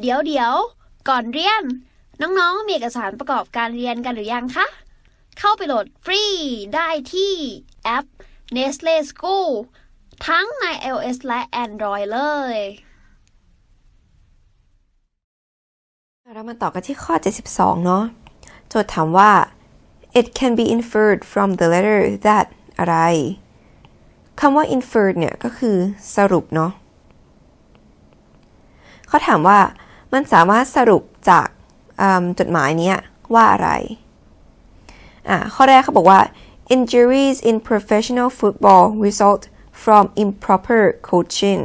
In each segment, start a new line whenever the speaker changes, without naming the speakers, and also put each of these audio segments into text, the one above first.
เดี๋ยวเดี๋ยวก่อนเรียน น้องๆ มีเอกสารประกอบการเรียนกันหรือยังคะ เข้าไปโหลดฟรีได้ที่แอป Nestle School ทั้งใน iOS และ Android เลย
เรามาต่อกันที่ข้อ 72 เนาะโจทย์ถามว่า it can be inferred from the letter that อะไรคำว่า inferred เนี่ย ก็คือสรุปเนาะเขาถามว่า มันสามารถสรุปจากจดหมายนี้ว่าอะไรข้อแรกเขาบอกว่า injuries in professional football result from improper coaching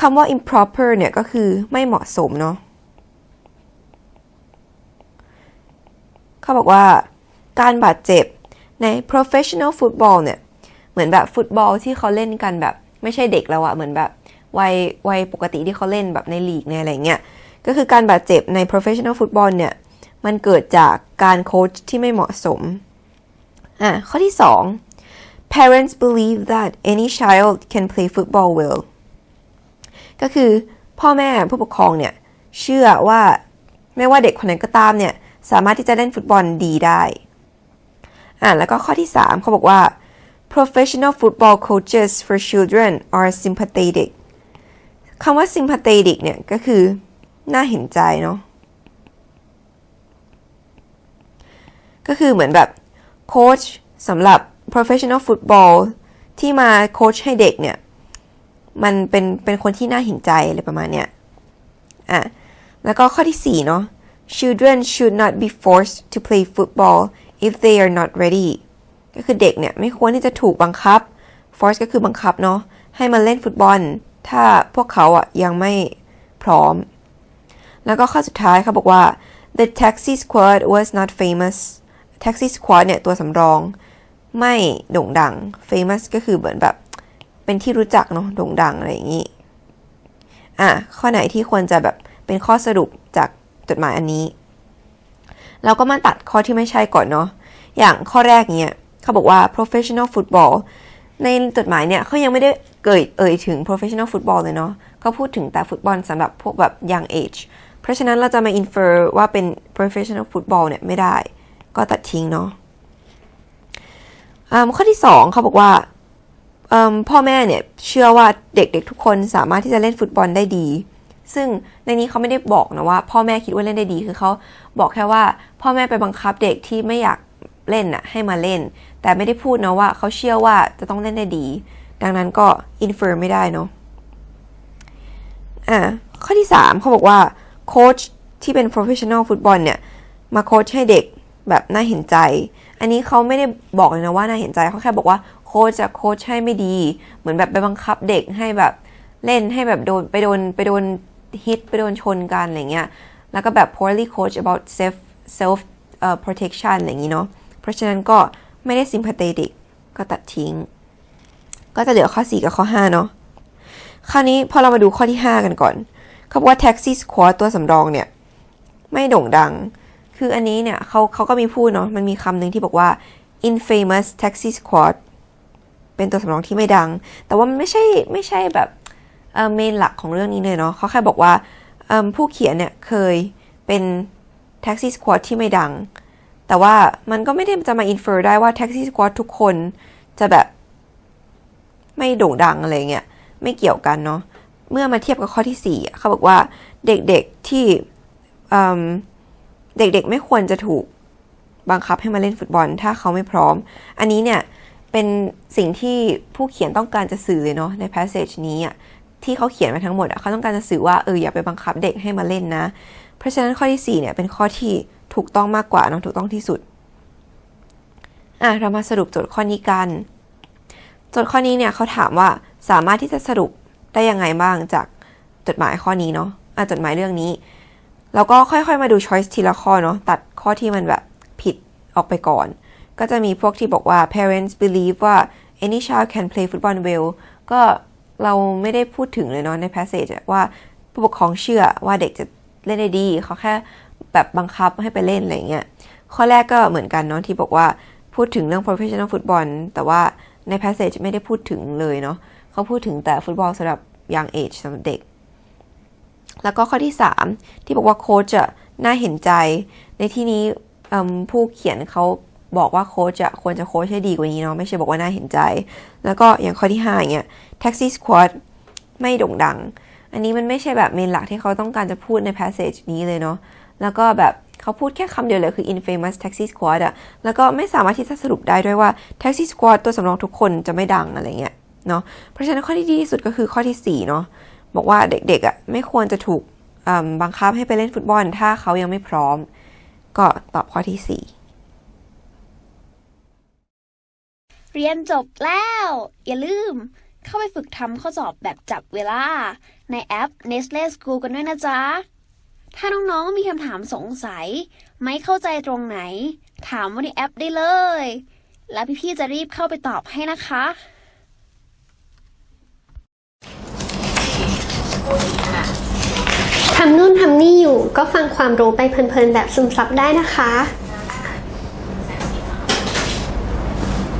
คำว่า improper เนี่ยก็คือไม่เหมาะสมเนาะเขาบอกว่าการบาดเจ็บใน professional football เนี่ย เหมือนแบบฟุตบอลที่เขาเล่นกันแบบ ไม่ใช่เด็กแล้วอะเหมือนแบบ วัยวัยปกติที่เขาเล่นแบบในลีกในอะไรเงี้ย ก็คือการบาดเจ็บใน professional football เนี่ย มันเกิดจากการโค้ชที่ไม่เหมาะสม อะ ข้อที่ 2 parents believe that any child can play football well ก็คือพ่อแม่ผู้ปกครองเนี่ย เชื่อว่าไม่ว่าเด็กคนไหนก็ตามเนี่ย สามารถที่จะเล่นฟุตบอลดีได้ อ่าแล้วก็ข้อที่ 3 เขาบอกว่า professional football coaches for children are sympathetic คำว่า sympathetic เนี่ยก็คือ น่าเห็นใจเนาะก็คือเหมือนแบบโค้ชสำหรับ professional football ที่มาโค้ชให้เด็กเนี่ย มันเป็นเป็นคนที่น่าเห็นใจอะไรประมาณเนี้ยอะแล้วก็ข้อที่ 4 เนาะ children should not be forced to play football if they are not ready ก็คือเด็กเนี่ย ไม่ควรที่จะถูกบังคับ force ก็คือบังคับเนาะให้มาเล่นฟุตบอล ถ้าพวกเขาอะยังไม่พร้อม แล้วก็ข้อสุดท้ายเขาบอกว่า the taxi squad was not famous taxi squad เนี่ยตัวสำรอง ไม่โด่งดัง famous ก็คือเหมือนแบบ เป็นที่รู้จักเนาะโด่งดังอะไรอย่างนี้ อะ ข้อไหนที่ควรจะแบบเป็นข้อสรุปจากจดหมายอันนี้ เราก็มาตัดข้อที่ไม่ใช่ก่อนเนาะอย่างข้อแรกเนี่ยเขาบอกว่า professional football ในจดหมายเนี่ยเขายังไม่ได้เกิดเอ่ยถึง professional football เลยเนาะเขาพูดถึงแต่ฟุตบอลสำหรับพวกแบบ young age เพราะฉะนั้นเราจะมา infer ว่าเป็น professional football เนี่ยไม่ได้ ก็ตัดทิ้งเนาะข้อที่ 2เขาบอกว่าพ่อแม่เนี่ยเชื่อว่าเด็กๆทุกคนสามารถที่จะเล่นฟุตบอลได้ดี ซึ่งในนี้เขาไม่ได้บอกนะว่า พ่อแม่คิดว่าเล่นได้ดีคือเขาบอกแค่ว่า พ่อแม่ไปบังคับเด็กที่ไม่อยาก เล่นน่ะให้มาเล่น แต่ไม่ได้พูดนะว่าเขาเชื่อว่าจะต้องเล่นได้ดี ดังนั้นก็ infer ไม่ได้เนาะอะข้อที่ 3เขาบอกว่าโค้ชที่เป็น professional football เนี่ย มาโค้ชให้เด็กแบบน่าเห็นใจ อันนี้เขาไม่ได้บอกเลยนะว่าน่าเห็นใจเขาแค่บอกว่าโค้ชจะโค้ชให้ไม่ดี เหมือนแบบไปบังคับเด็กให้แบบเล่นให้แบบโดนไปโดนไปโดนฮิตไปโดนชนกันอะไรเงี้ย แล้วก็แบบ poorly coach about self self uh, protection อะไรอย่างนี้เนาะ เพราะฉะนั้นก็ไม่ได้ sympathetic ก็ตัดทิ้ง ก็จะเหลือข้อ 4 กับข้อ 5 เนาะคราวนี้พอเรามาดูข้อที่ 5 กันก่อนเขาบอกว่า taxi squad ตัวสำรองเนี่ย ไม่โด่งดัง คืออันนี้เนี่ยเขาเขาก็มีพูดเนาะมันมีคำหนึ่งที่บอกว่า infamous taxi squad เป็นตัวสำรองที่ไม่ดัง แต่ว่ามันไม่ใช่ไม่ใช่แบบเมนหลักของเรื่องนี้เลยเนาะเขาแค่บอกว่าผู้เขียนเนี่ยเคยเป็น taxi squad ที่ไม่ดัง แต่ว่ามันก็ไม่ได้จะมา infer ได้ว่า taxi squad ทุกคนจะแบบไม่โด่งดังอะไรเงี้ยไม่เกี่ยวกันเนาะเมื่อมาเทียบกับข้อที่ 4 เขาบอกว่าเด็กๆที่เด็กๆไม่ควรจะถูกบังคับให้มาเล่นฟุตบอล ถ้าเขาไม่พร้อม อันนี้เนี่ยเป็นสิ่งที่ผู้เขียนต้องการจะสื่อเลยเนาะใน passage นี้อะที่เขาเขียนมาทั้งหมดเขาต้องการจะสื่อว่าเอออย่าไปบังคับเด็กให้มาเล่นนะ เพราะฉะนั้นข้อที่ 4เนี่ยเป็นข้อที่ ถูกต้องมากกว่าเนาะถูกต้องที่สุดอะเรามาสรุปโจทย์ข้อนี้กัน โจทย์ข้อนี้เนี่ยเขาถามว่าสามารถที่จะสรุปได้ยังไงบ้างจากจดหมายข้อนี้เนาะอะจดหมายเรื่องนี้ แล้วก็ค่อยๆมาดู choice ทีละข้อเนาะตัดข้อที่มันแบบผิดออกไปก่อน ก็จะมีพวกที่บอกว่า parents believe ว่า any child can play football well ก็เราไม่ได้พูดถึงเลยเนาะใน passage ว่าผู้ปกครองเชื่อว่าเด็กจะเล่นได้ดี เขาแค่ แบบบังคับให้ไปเล่นอะไรเงี้ยข้อแรกก็เหมือนกันเนาะที่บอกว่าพูดถึงเรื่อง professional football แต่ว่าใน passage ไม่ได้พูดถึงเลยเนาะเขาพูดถึงแต่ฟุตบอลสำหรับ young age สำหรับเด็ก แล้วก็ข้อที่ 3 ที่บอกว่าโค้ชจะน่าเห็นใจ ในที่นี้ผู้เขียนเขาบอกว่าโค้ชจะควรจะโค้ชให้ดีกว่านี้เนาะไม่ใช่บอกว่าน่าเห็นใจ แล้วก็อย่างข้อที่5อย่างเงี้ย taxi squad ไม่โด่งดัง อันนี้มันไม่ใช่แบบเมนหลักที่เขาต้องการจะพูดใน passage นี้เลยเนาะ แล้วก็แบบเขาพูดแค่คำเดียวเลยคือ infamous taxi squad อะแล้วก็ไม่สามารถที่จะสรุปได้ด้วยว่า taxi squad ตัวสำรองทุกคนจะไม่ดังอะไรเงี้ยเนาะเพราะฉะนั้นข้อที่ดีที่สุดก็คือข้อที่4เนาะบอกว่าเด็กๆอะไม่ควรจะถูกบังคับให้ไปเล่นฟุตบอล ถ้าเขายังไม่พร้อม ก็ตอบข้อที่
เรียนจบแล้ว อย่าลืม เข้าไปฝึกทำข้อสอบแบบจับเวลา ในแอป Nestle School กันด้วยนะจ๊ะ ถ้าน้องๆมีคำถามสงสัย ไม่เข้าใจตรงไหน ถามว่าในแอปได้เลย แล้วพี่ๆจะรีบเข้าไปตอบให้นะคะ
ทำนู่นทำนี่อยู่ก็ฟังความรู้ไปเพลินๆแบบซึมซับได้นะคะ